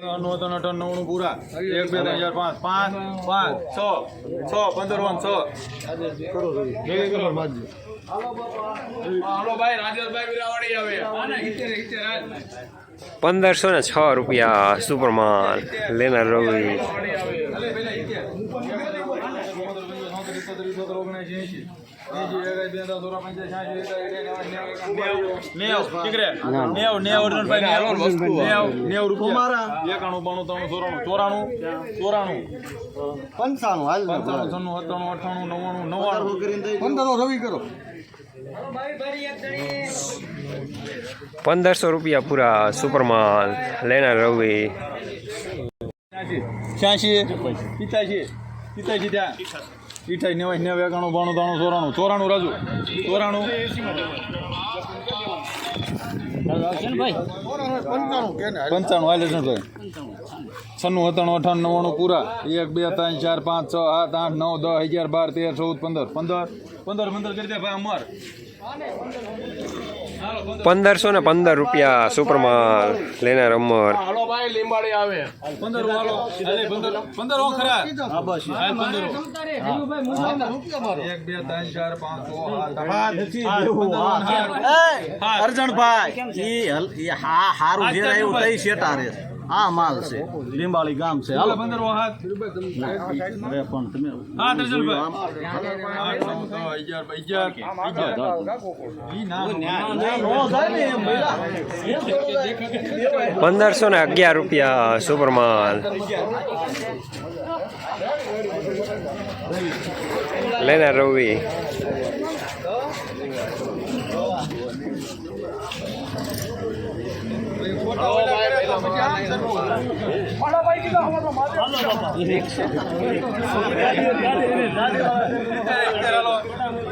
નવતન અઠાવન નવ્વાણું પૂરા. એક બે ત્રણ ચાર પાંચ પાંચ પાંચ છ છ પંદર વન છ. હાલો ભાઈ રાજેશભાઈ વિરાવાડી આવે. પંદરસો ને છ રૂપિયા સુપરમાન લેનાર રવિ. પંચાણું હાલ પંચાણું સત્તાણું અઠ્ઠાણું નવ્વાણું નવ્વાણું. પંદરો રવિ કરો. પંદરસો રૂપિયા પૂરા સુપરમાલ લેના રવિ. છ્યાસી. પિતાસી પિતાસી ત્યાં ઈઠાઈ નેવાય નેવું એકાણું બાણું ત્રાણું ચોરાણું. ચોરાણું રાજુ. ચોરાણું. પંચાણું કે પંચાણું હાલે છે ભાઈ. છન્નું સત્તાણું અઠાણું નવ્વાણું પૂરા. એક બે ત્રણ ચાર પાંચ છ સાત આઠ નવ દસ અગિયાર બાર તેર ચૌદ પંદર. પંદર. પંદર પંદર કરી દે ભાઈ અમર. પંદરસો ને પંદર રૂપિયા સુપરમાન લેનાર અમર. અર્જણભાઈ હા હારું. જે રહ્યું તઈ શેટા રે આ માલ છે લીંબાળી ગામ છે. હાલો પંદર વખત. પણ તમે હા દર્શનભાઈ ને અગિયાર રૂપિયા સુપર માલ. અગિયાર ઈ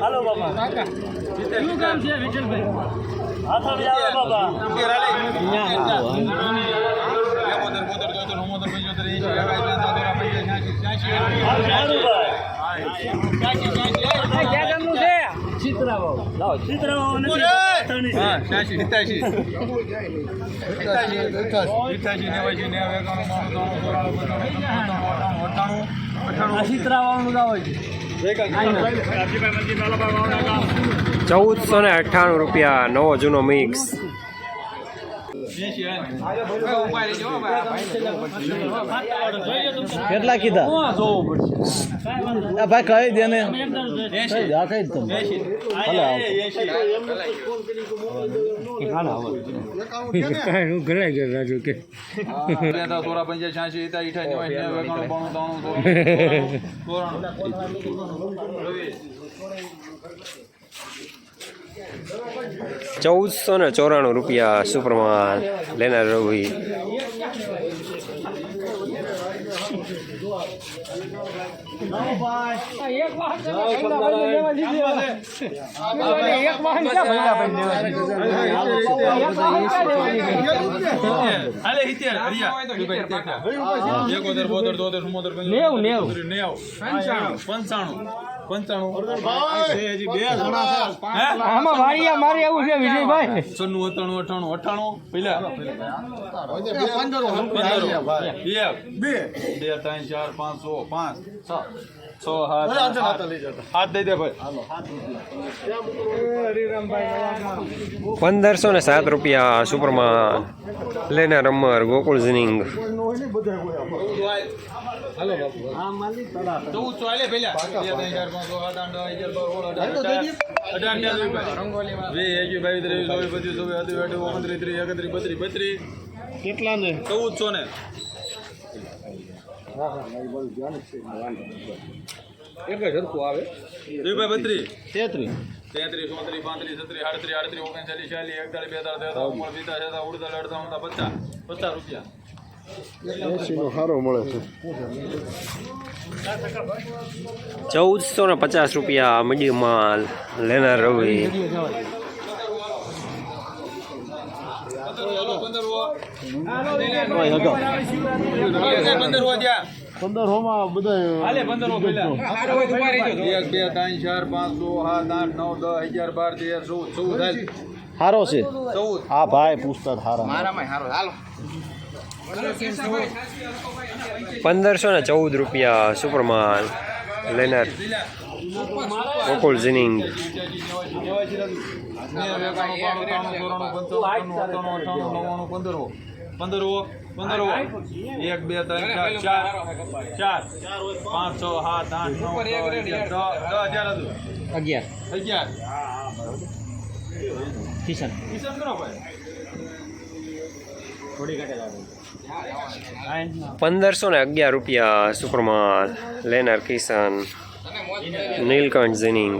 ના બાબા શું કામ છે ભઈલા. હા તો બાબા રૂપિયા સુપરમાન લેનાર રવિ ચૌદસો ને અઠ્ઠાણું રૂપિયા નવો જૂનો મિક્સ કેટલા કીધા? ભાઈ કહી દે ને. આ દે તમે ભલે આવો. સોળા પંચાયત છ્યાસી ઇતા નેવાય નેવું એકાણું બાણું ચૌદસો ને ચોરાણું રૂપિયા સુપરમાન લેનાર રવિ પંચાણું પંચાણું. બે જણા છે. આમાં વાળિયા મારે એવું છે વિજયભાઈ? છન્નું અઠાણું અઠાણું અઠાણું. પેલા. પંદર બે. બે ત્રણ ચાર પાંચ છ પાંચ છ છ હાથ હાથ દઈ દે ભાઈ. પંદરસો ને સાત રૂપિયા સુપરમાં લેના અમર ગોકુળ જીનિંગ ચૌદ સો હાલે પેલા બે ત્રણ ચાર પાંચ છ સાત આઠ નવ અગિયાર બાર સોળ અઢાર અઢાર અઢાર ને. હા કેટલા ને ચૌદસો ને એક જ હરખું આવે. રૂપિયા બત્રીસ. તેત્રીસ. તેત્રીસ ચોત્રીસ પાંત્રીસ છત્રીસ આડત્રીસ આડત્રીસ ઓગણચાલીસ ચાલીસ એકતાલીસ બેતાલીસ તેતાલીસ ચુમ્માલીસ છતાં ઉડતા ઉડતાલીસ અડતાલીસ પચાસ. પચાસ રૂપિયા. ચૌદસો ને પચાસ રૂપિયા મીડિયમ માલ લેનાર રવિ. ભાઈ પંદર હો ત્યાં બધા પંદર હો પેલા એક બે ત્રણ ચાર પાંચ છ સાત આઠ નવ દસ અગિયાર બાર તેર ચૌદ ચૌદ હાલ. સારો છે. હા ભાઈ પૂછતા હારો. હારા. પંદરસો ને ચૌદ રૂપિયા સુપરમાન લેનાર ગોકુળ પંદરવો એક બે ત્રણ ચાર ચાર ચાર પાંચ છ સાત આઠ નવ અગિયાર અગિયાર કિશન કિશન કરો ભાઈ પંદરસો ને અગિયાર રૂપિયા સુપરમાલ લેનર કિશન નીલકંઠ ઝિનિંગ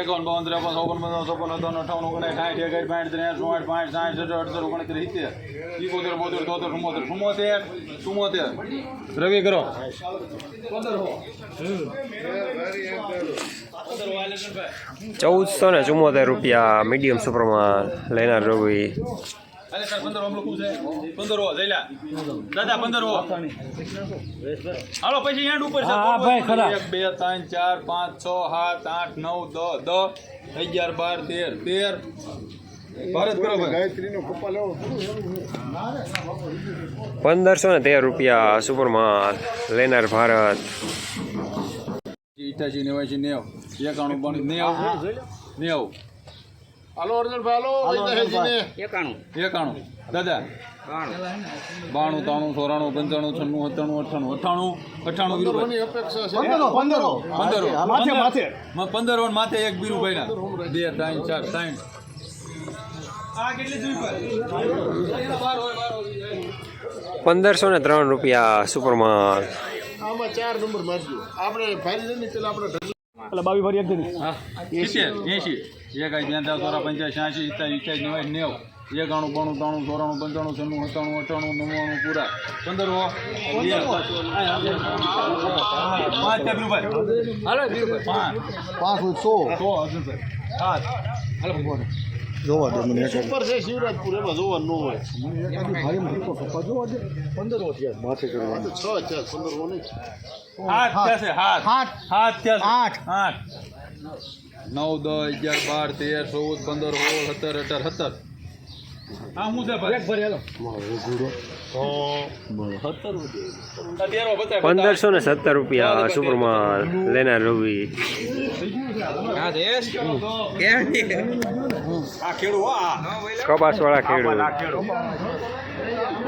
એકાવન બાવન ત્રેપન ચોપન પચાસ ચોપન અઠાવન અઠાવન ઓગણીસ સાઠ ચોસઠ પાંઠ સાઠ સત્તર અડસઠ ઓગણત્રીસ સિત્તેર ઇકોતેર બોતેર ચુમ્મોતેર ચુમ્મોતેર ચુમ્મોતેર રવિ કરો. ચૌદસો ને ચુમ્મોતેર રૂપિયા મીડિયમ સુપરમાં લેનાર રવિ. અરે સર પંદર હો લખું છે. પંદર હો જઈ દાદા પંદર હો. હાલો પછી એન્ડ ઉપર છે. હા, ભાઈ, ખરા. એક બે ત્રણ ચાર પાંચ છ સાત આઠ નવ દસ દસ અગિયાર બાર તેર તેર. ભારત કરો ભાઈ પંદરસો ને તેર રૂપિયા સુપરમાલ લેનાર ભારત. અઠ્યાસી નેવાસી નેવ. એકાણું બાણું નેવ. નેવ. એકાણું. એકાણું. દાદા. બાણું. તાણું ચોરાણું પંચાણું છન્નું સત્તાણું અઠાણું અઠ્ઠાણું અઠ્ઠાણું વીરુભાઈ. પંદરો વન માથે એક બીરુભાઈ ના બે ત્રણ ચાર ત્રણ પંદરસો ને ત્રણ રૂપિયા સુપરમાં આમાં ચાર નંબર મારજો. આપણે ને પેલા આપણે એટલે બાવી ભરી એક દીધી એસી એક આઈ બેંતા ચોરા પંચાસ છ્યાસી સિત્તાવીસ ઇત્યાસી નેવાસી નેવ. એકાણું બાણું ત્રાણું ચોરાણું પંચાણું છન્નું અઠાણું અઠાણું નવ્વાણું પૂરા. પંદર પાંચ હાલો પાંચ. સો. સો અર્જુનભાઈ સાત. જોવા દે મને સુપર છે શિવરાજપુર એમાં જોવાનું ન હોય. ભાઈ ભૂકો કપા જોવા દે પંદરો થયા માથે કરવા છ અત્યાર પંદર વો નહીં હાથ. છે હાથ. હાથ થયા આઠ. આઠ નવ દસ અગિયાર બાર તેર ચૌદ પંદર સોળ સત્તર અઢાર સત્તર. હા હું છે ભાઈ? ભરી હાલો. પંદરસો ને સત્તર રૂપિયા સુપરમાલ લેનાર રવિ આ ખેડૂ હો આ. કપાસવાળા ખેડૂત.